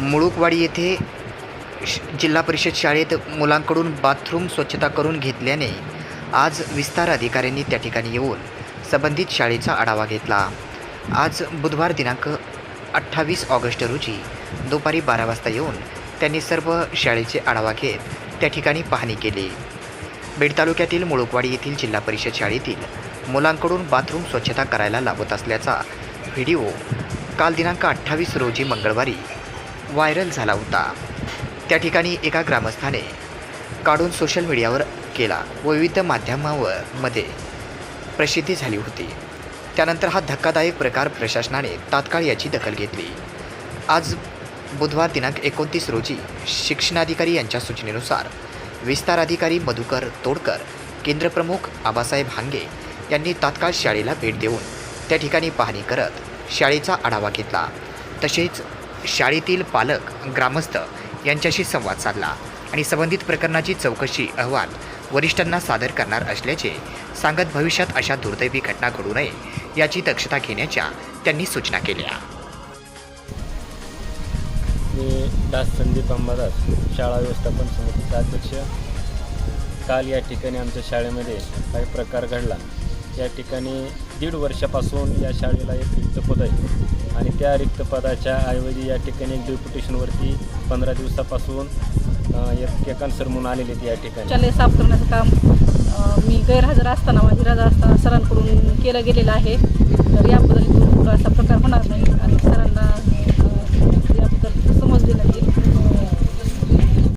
मुळुकवाडी येथे श- जिल्हा परिषद शाळेत मुलांकडून बाथरूम स्वच्छता करून घेतल्याने आज विस्तार अधिकाऱ्यांनी त्या ठिकाणी येऊन संबंधित शाळेचा आढावा घेतला. आज बुधवार दिनांक अठ्ठावीस ऑगस्ट रोजी दुपारी बारा वाजता येऊन त्यांनी सर्व शाळेचे आढावा घेत त्या ठिकाणी पाहणी केली. बीड तालुक्यातील मुळुकवाडी येथील जिल्हा परिषद शाळेतील मुलांकडून बाथरूम स्वच्छता करायला लावत असल्याचा व्हिडिओ काल दिनांक अठ्ठावीस रोजी मंगळवारी व्हायरल झाला होता. त्या ठिकाणी एका ग्रामस्थाने काढून सोशल मीडियावर केला व विविध माध्यमावर मध्ये प्रसिद्धी झाली होती. त्यानंतर हा धक्कादायक प्रकार प्रशासनाने तात्काळ याची दखल घेतली. आज बुधवार दिनांक एकोणतीस रोजी शिक्षणाधिकारी यांच्या सूचनेनुसार विस्तार अधिकारी मधुकर तोडकर केंद्रप्रमुख आबासाहेब हांगे यांनी तात्काळ शाळेला भेट देऊन त्या ठिकाणी पाहणी करत शाळेचा आढावा घेतला. तसेच शाळेतील पालक ग्रामस्थ यांच्याशी संवाद साधला आणि संबंधित प्रकरणाची चौकशी अहवाल वरिष्ठांना सादर करणार असल्याचे सांगत भविष्यात अशा दुर्दैवी घटना घडू नये याची दक्षता घेण्याच्या त्यांनी सूचना केल्या. मी दास संदीप अंबादास शाळा व्यवस्थापन समितीचा अध्यक्ष. काल या ठिकाणी आमच्या शाळेमध्ये काही प्रकार घडला. या ठिकाणी दीड वर्षापासून या शाळेला एक रिक्त पद आहे. आणि त्या रिक्त पदाच्या ऐवजी या ठिकाणी एक डेप्युटेशनवरती पंधरा दिवसापासून एक केकान सर म्हणून आलेले आहेत या ठिकाणी. शालेय साफ करण्याचं काम मी गैरहजर असताना माझी हजर असताना सरांकडून केलं गेलेलं आहे. तर याबद्दल